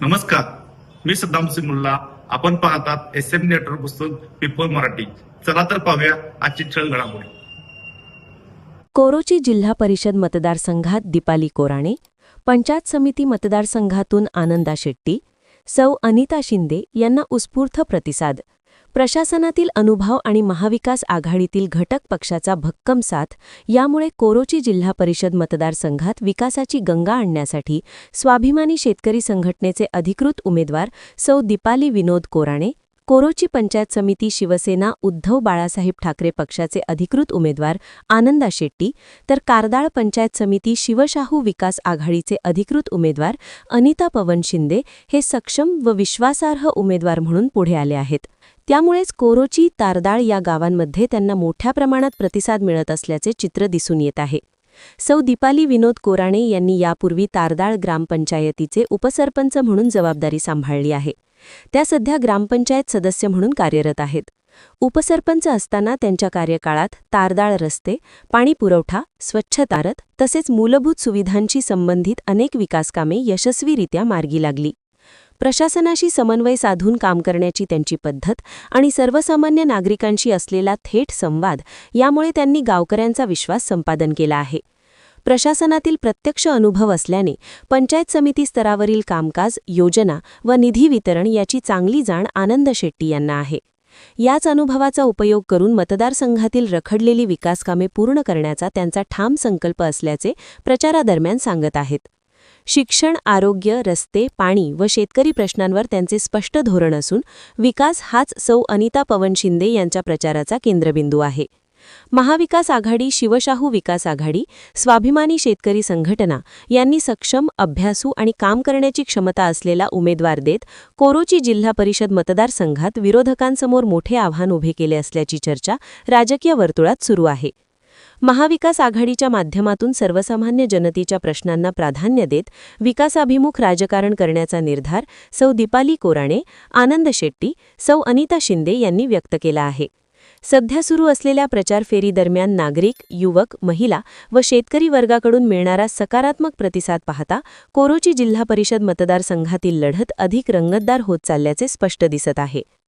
नमस्कार. मी सद्दाम सिमुल्ला आपण पाहतात एस एम नेटवर्क पुस्तक पीपल मराठी. चला तर पाहूया आजची छळ घडामोडी. कोरोची जिल्हा परिषद मतदारसंघात दीपाली कोराणे पंचायत समिती मतदारसंघातून आनंदा शेट्टी सौ अनिता शिंदे यांना उत्स्फूर्त प्रतिसाद. प्रशासनातील अनुभव आणि महाविकास आघाडीतील घटक पक्षाचा भक्कम साथ यामुळे कोरोची जिल्हा परिषद मतदारसंघात विकासाची गंगा आणण्यासाठी स्वाभिमानी शेतकरी संघटनेचे अधिकृत उमेदवार सौ दीपाली विनोद कोराणे कोरोची पंचायत समिती शिवसेना उद्धव बाळासाहेब ठाकरे पक्षाचे अधिकृत उमेदवार आनंदा शेट्टी तर कारदाळ पंचायत समिती शिवशाहू विकास आघाडीचे अधिकृत उमेदवार अनिता पवन शिंदे हे सक्षम व विश्वासार्ह उमेदवार म्हणून पुढे आले आहेत. त्यामुळेच कोरोची तारदाळ या गावांमध्ये त्यांना मोठ्या प्रमाणात प्रतिसाद मिळत असल्याचे चित्र दिसून येत आहे. सौ दीपाली विनोद कोराणे यांनी यापूर्वी तारदाळ ग्रामपंचायतीचे उपसरपंच म्हणून जबाबदारी सांभाळली आहे. त्या सध्या ग्रामपंचायत सदस्य म्हणून कार्यरत आहेत. उपसरपंच असताना त्यांच्या कार्यकाळात तारदाळ रस्ते पाणी पुरवठा स्वच्छतारत तसेच मूलभूत सुविधांशी संबंधित अनेक विकासकामे यशस्वीरित्या मार्गी लागली. प्रशासनाशी समन्वय साधून काम करण्याची त्यांची पद्धत आणि सर्वसामान्य नागरिकांशी असलेला थेट संवाद यामुळे त्यांनी गावकऱ्यांचा विश्वास संपादन केला आहे. प्रशासनातील प्रत्यक्ष अनुभव असल्याने पंचायत समिती स्तरावरील कामकाज योजना व निधी वितरण याची चांगली जाण आनंद शेट्टी यांना आहे. याच अनुभवाचा उपयोग करून मतदारसंघातील रखडलेली विकासकामे पूर्ण करण्याचा त्यांचा ठाम संकल्प असल्याचे प्रचारादरम्यान सांगत आहेत. शिक्षण आरोग्य रस्ते पाणी व शेतकरी प्रश्नांवर त्यांचे स्पष्ट धोरण असून विकास हाच सौ अनिता पवन शिंदे यांच्या प्रचाराचा केंद्रबिंदू आहे. महाविकास आघाडी शिवशाहू विकास आघाडी स्वाभिमानी शेतकरी संघटना यांनी सक्षम अभ्यासू आणि काम करण्याची क्षमता असलेला उमेदवार देत कोरोची जिल्हा परिषद मतदारसंघात विरोधकांसमोर मोठे आव्हान उभे केले असल्याची चर्चा राजकीय वर्तुळात सुरू आहे. महाविकास आघाडीच्या माध्यमातून सर्वसामान्य जनतेच्या प्रश्नांना प्राधान्य देत विकासाभिमुख राजकारण करण्याचा निर्धार सौ दीपाली कोराणे आनंद शेट्टी सौ अनिता शिंदे यांनी व्यक्त केला आहे. सध्या सुरू असलेल्या प्रचार फेरीदरम्यान नागरिक युवक महिला व शेतकरी वर्गाकडून मिळणारा सकारात्मक प्रतिसाद पाहता कोरोची जिल्हा परिषद मतदारसंघातील लढत अधिक रंगतदार होत चालल्याचे स्पष्ट दिसत आहे.